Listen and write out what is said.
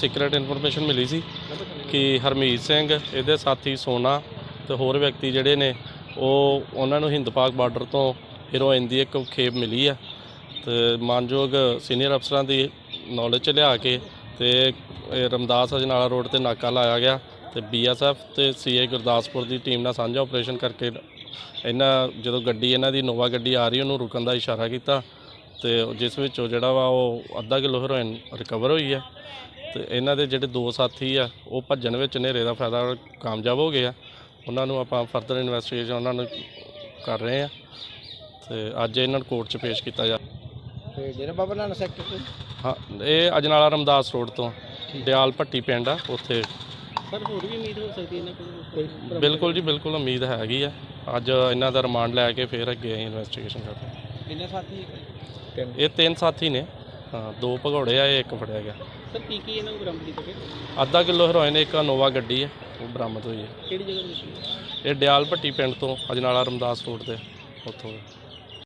Secret information ਮਿਲੀ ਸੀ ਕਿ ਹਰਮੀਤ ਸਿੰਘ, ਇਹਦੇ ਸਾਥੀ ਸੋਨਾ ਤੇ ਹੋਰ ਵਿਅਕਤੀ ਜਿਹੜੇ ਨੇ, ਉਹ ਉਹਨਾਂ ਨੂੰ ਹਿੰਦ ਪਾਕ ਬਾਰਡਰ ਤੋਂ ਹੀਰੋਇਨ ਦੀ ਇੱਕ ਖੇਪ ਮਿਲੀ ਆ ਤੇ ਮਾਨਯੋਗ ਸੀਨੀਅਰ ਅਫਸਰਾਂ ਦੀ ਨੌਲੇਜ ਚ ਲਿਆ ਕੇ ਤੇ ਰਮਦਾਸ ਅਜਨਾਲਾ ਰੋਡ ਤੇ ਨਾਕਾ ਲਾਇਆ ਗਿਆ ਤੇ ਬੀਐਸਐਫ ਤੇ ਸੀਏ ਗੁਰਦਾਸਪੁਰ ਦੀ ਟੀਮ ਨਾਲ ਸਾਂਝਾ ਆਪਰੇਸ਼ਨ ਕਰਕੇ ਇਹਨਾਂ ਜਦੋਂ ਗੱਡੀ, ਇਹਨਾਂ ਦੀ ਨੋਵਾ ਗੱਡੀ ਆ ਰਹੀ, ਉਹਨੂੰ ਰੁਕਣ ਦਾ ਇਸ਼ਾਰਾ ਕੀਤਾ ਤੇ ਜਿਸ ਵਿੱਚ ਉਹ ਜਿਹੜਾ ਵਾ ਉਹ ਅੱਧਾ ਕਿਲੋ ਹੈਰੋਇਨ ਰਿਕਵਰ ਹੋਈ ਹੈ ਤੇ ਇਹਨਾਂ ਦੇ ਜਿਹੜੇ ਦੋ ਸਾਥੀ ਆ ਉਹ ਭੱਜਣ ਵਿੱਚ ਹਨੇਰੇ ਦਾ ਫਾਇਦਾ ਕਾਮਯਾਬ ਹੋ ਗਏ ਆ। ਉਹਨਾਂ ਨੂੰ ਆਪਾਂ ਫਰਦਰ ਇਨਵੈਸਟੀਗੇਸ਼ਨ ਉਹਨਾਂ ਨੂੰ ਕਰ ਰਹੇ ਆ ਤੇ ਅੱਜ ਇਹਨਾਂ ਨੂੰ ਕੋਰਟ 'ਚ ਪੇਸ਼ ਕੀਤਾ ਜਾ ਤੇ ਡੇਰਾ ਬਾਬਾ ਨਾਨਕ ਸੈਕਟਰ ਤੋਂ? ਹਾਂ ਇਹ ਅਜਨਾਲਾ ਰਮਦਾਸ ਰੋਡ ਤੋਂ ਦਿਆਲ ਭੱਟੀ ਪਿੰਡ ਆ ਉੱਥੇ। ਸਰ ਹੋਰ ਵੀ ਉਮੀਦ ਹੋ ਸਕਦੀ ਇਹਨਾਂ ਕੋਲ? ਬਿਲਕੁਲ ਜੀ ਬਿਲਕੁਲ ਉਮੀਦ ਹੈਗੀ ਆ। ਅੱਜ ਇਹਨਾਂ ਦਾ ਰਿਮਾਂਡ ਲੈ ਕੇ ਫਿਰ ਅੱਗੇ ਇਨਵੈਸਟੀਗੇਸ਼ਨ ਕਰਦੇ ਹਾਂ। ਕਿੰਨੇ ਸਾਥੀ? ਇਹ ਤਿੰਨ ਸਾਥੀ ਨੇ। ਹਾਂ ਦੋ ਭਗੌੜੇ ਆ ਇਹ ਇੱਕ ਫੜਿਆ ਗਿਆ। ਸਰ ਕੀ ਕੀ ਇਹਨਾਂ ਨੂੰ ਬਰਾਮਦ ਕੀਤਾ ਗਿਆ? ਅੱਧਾ ਕਿਲੋ ਹੈਰੋਇਨ ਇੱਕ ਨੋਵਾ ਗੱਡੀ ਹੈ ਉਹ ਬਰਾਮਦ ਹੋਈ ਹੈ। ਕਿਹੜੀ ਜਗ੍ਹਾ ਤੋਂ ਮਿਲੀ ਇਹ ਦਿਆਲ ਭੱਟੀ ਪਿੰਡ ਤੋਂ ਅਜਨਾਲਾ ਰਮਦਾਸ ਰੋਡ ਤੇ ਉੱਥੋਂ।